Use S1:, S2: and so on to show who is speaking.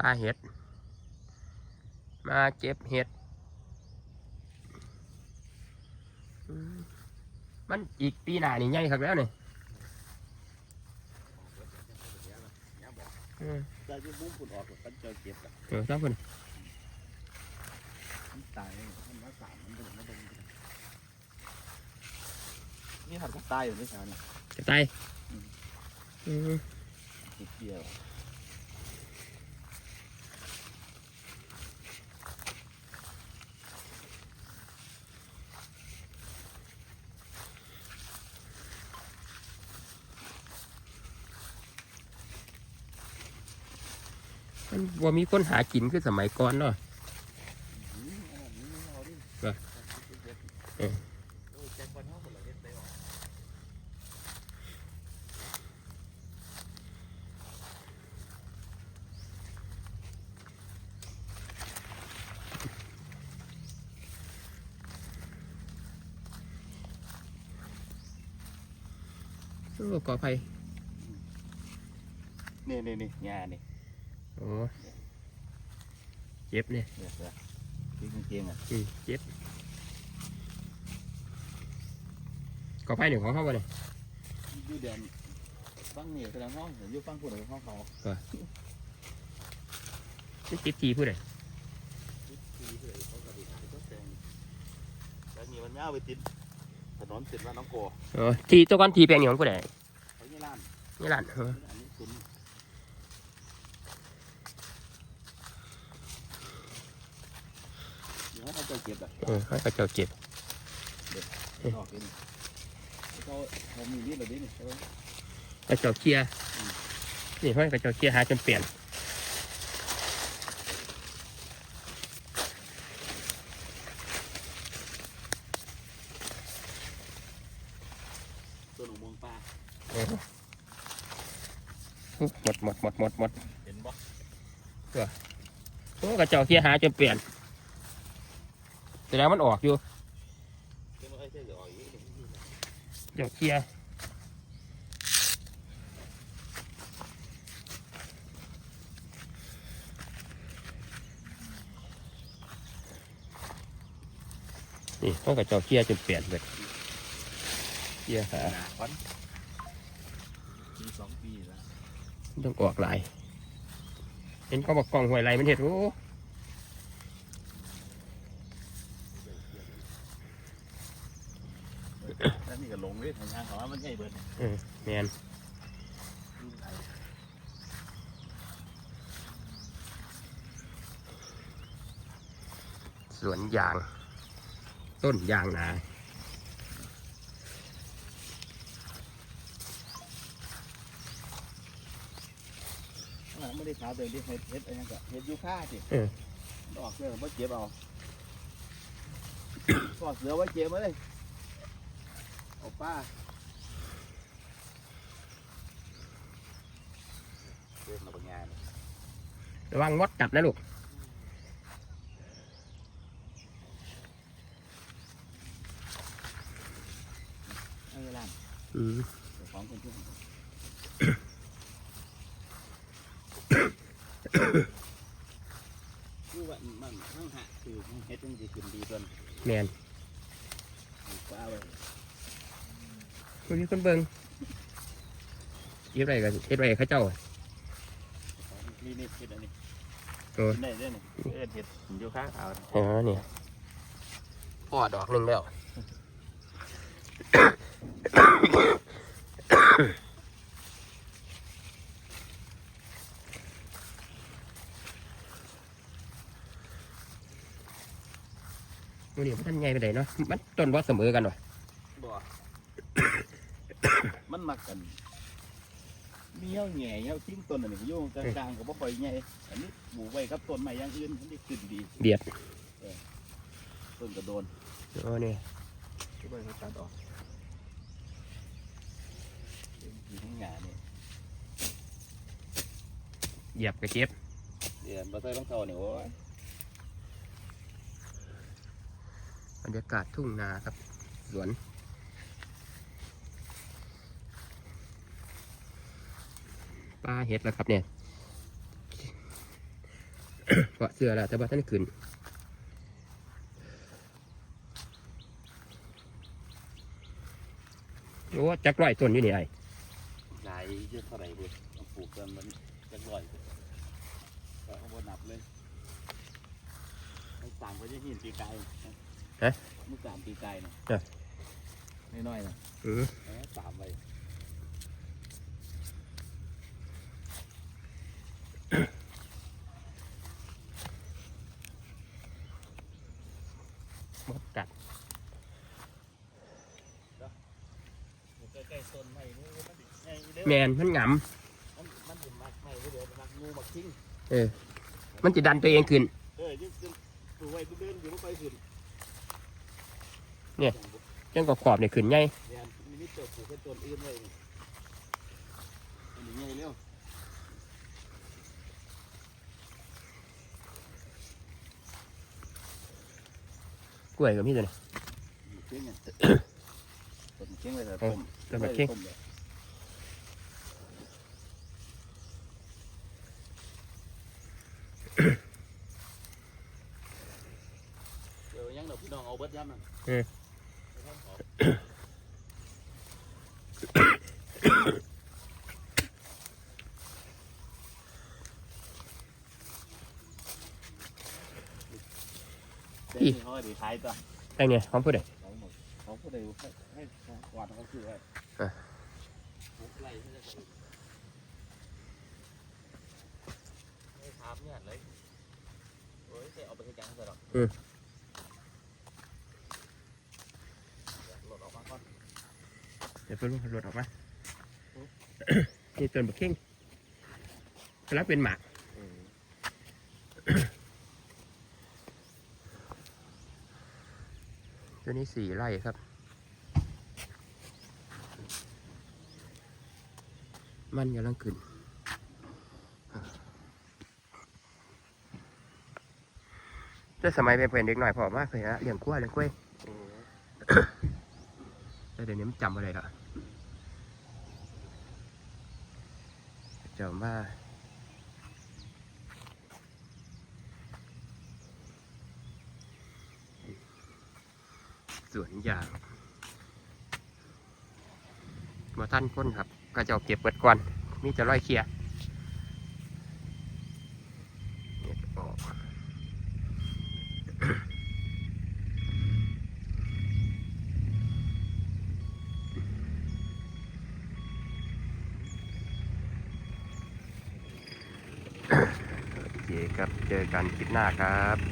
S1: ปลาเห็ด มาเก็บเห็ดอืมมันอีกปีหน้านี่ใหญ่ครับแล้วนี่อืม
S2: ได้ที่บุ้งคุณออกกันเจอเก็บอะ
S1: เออครับคุณ
S2: มันตายมันมาสามมันเป็นมันเป็นนี่หัดก็ตายอยู่ในแถวนี้
S1: จะตายอืม
S2: ติดเดียว
S1: มันว่ามีคนหากินคือสมัยก่อนเนาะ
S2: เออ
S1: เออ
S2: แจ็คบอลเขาคนละเฮ็ดได้ออก
S1: โอ้กอไผ่
S2: นี่นี่นี่งาน
S1: นี่ อ้เจ็บเนี่ย
S2: เดี๋ยวเดี๋ยวที่กางเกงอะ
S1: อืมเจ็บกอไผ่หนึ่งของเขาบ่เนี่ย
S2: อยู่เดือนฟังนี่แสดงห้องอยู่ฟังคนหรือห้องเขา
S1: นี่ติดทีพูดเลย
S2: แล้วมีมันย่าไปติดถนนติดว่าน้องโก
S1: เออทีตัวก้อนทีแปลงนี่ของผู้ใด
S2: เขาเนี่ยล้าน
S1: นี่หลานเออ
S2: อันนี้คุณ เดี๋ยวเขาจะเก็บอะ
S1: เออให้กระเจ้าเจ็บ
S2: ออกเองเขาเขามีนี่แบบนี้นี่เขา
S1: กระเจ้าเคลียร์นี่ให้กระเจ้าเคลียร์หาจนเปลี่ยน
S2: ตัวหนูมวงปลา
S1: เออหมดหมดหมดหมดหมด
S2: เห็นบ่
S1: โอ้กระเจ้าเคลียร์หาจนเปลี่ยน แต่แล้วมันออกอยู่
S2: เห็นว่าไอ้เจ้าจะออกอีก
S1: เจ้าเคลียร์นี่ต้องกระเจ้าเคลียร์จนเปลี่ยนเลยเคลียร์หา
S2: หนาควันปีสองปีแล้ว
S1: ต้องออกหลาย เห็นเขาบอกกล้องหวยไรมันเห็ดโอ้
S2: แล้วนี่ก็ลงเลยทางทางเขาว่ามันใหญ่ เบิด
S1: เออแมนสวนยาง ต้นยางนา
S2: ข้างหลังไม่ได้ขาวเลยที่เฮ็ดเฮ็ดอะไรนั่นก็เฮ็ดยูค่าสิ
S1: เออ
S2: ออกเสือว่าเจ็บเอากอดเสือไว้เจ็บมาเลยเอาป้า เจ็บมาบางงาน
S1: ระวังมดกัดนะลูก
S2: เอาเวลา
S1: อืม
S2: เดี๋ยวของคนช่วยคือว่ามันทั้งหะคือเฮ็ดจังสิขึ้นดีจน
S1: แมน
S2: ป้าไว้
S1: คุณมีคนเบิ่งเฮ็ดไรกันเฮ็ดไรเขาเจ้า
S2: นี่นี่เฮ็ดอันนี้
S1: โอ้
S2: ได้ได้นี่เอ็ดเฮ็ดอยู่ข้างเอา
S1: อ๋อเนี่ยพ่อดอกหนึ่งแล้ววันนี้มันทันใหญ่ไปไหนใดเนาะมันต้นว่าเสมอกันวะ
S2: บ่ มันมักกัน มีเหี้ยวแหง่เหี้ยวทิ้งต้นอันนี้อยู่กลางๆก็บ่ค่อยใหญ่อันนี้ปลูกไว้กับต้นไม้อย่างอื่นมันได้ขึ้นดี
S1: เบียด
S2: ต้นกระโดน
S1: โอ้เนี่ย
S2: ที่ใบเขาตัดออกอยู่ข้างหน้านี่
S1: เหยียบกระเจ็บ
S2: เดี๋ยวบ่ใส่รองเท้านี่โอ้ย
S1: บรรยากาศทุ่งนาครับสวน ปลาเห็ดแล้วครับเนี่ยเพราะเสื้อแล้วแต่ว่าท่านขึ้นโอ้จักร้อยต้นอยู่นี่ไอ้
S2: หลายเยอะเท่าไหร่บุเอาปลูกกันมันจะร่อยแต่เขาบนับเลยไอ้สามเขาจะหินปีกายมือสามปีกายนะน้อยๆนะ
S1: อือ
S2: แหมสามไป
S1: มดกัด
S2: ใกล้ๆต้นไม้นู้นมันดิไงเด้อ
S1: แมนมันหง
S2: มันมันถึงมากไม้เดี๋ยวมันงูมักทิ้งำ
S1: เออ มันจะดันตัวเองขึ้น
S2: เออยึดยึดปลูกไว้เดินอยู่ไม่ไปขึ้น
S1: จังก็ขอบเนี่ยขึ้นไง
S2: เนี่ยมีนิดเดียวปลู กเป็นต้นอื่นไว้นี่อันนี้ไงเร็ว
S1: กล้วยก็มีตัวนี้
S2: เก่งไงต้นเก่งเลยแต่ต้ม
S1: ต้นแบบเข่ง
S2: ต้มเลยเดี๋ยวยังเดี๋ยวพี่น้องเอาเบิดย้ำนั่น
S1: เออ
S2: ไปทำของ เดี๋ยวนี่เขาให้ดีท้ายตัว
S1: แตงเนี่ยของผู้ใด
S2: ของหมดของผู้ใดให้ให้กวาดเขาคือไว้
S1: อะ
S2: ปุ๊บไล่ให้ได้ก่อนไม่ถามเนี่ยเลยโอ้ยจะเอาไปให้ยังซะหรอกเดี๋ยวหลดออกมาก่อน
S1: เดี๋ยวเพิ่นรถออกมา นี่ต้นบักเข่งกำลังเป็นหมาก ตัวนี้สี่ไร่ครับ มันกำลังขึ้นแต่สมัยเป็นเด็กหน่อยพอมากเลยนะเลี้ยงกล้วยเลี้ยงกล้วยแต่เดี๋ยวนี้มันจำอะไรละจำว่า สวนยางมาท่านคนครับ ก็จะเอาเก็บเปิดก่อน มีจะร้อยเคลียร์เก็บออกโอเคครับ เจอกันคลิปหน้าครับ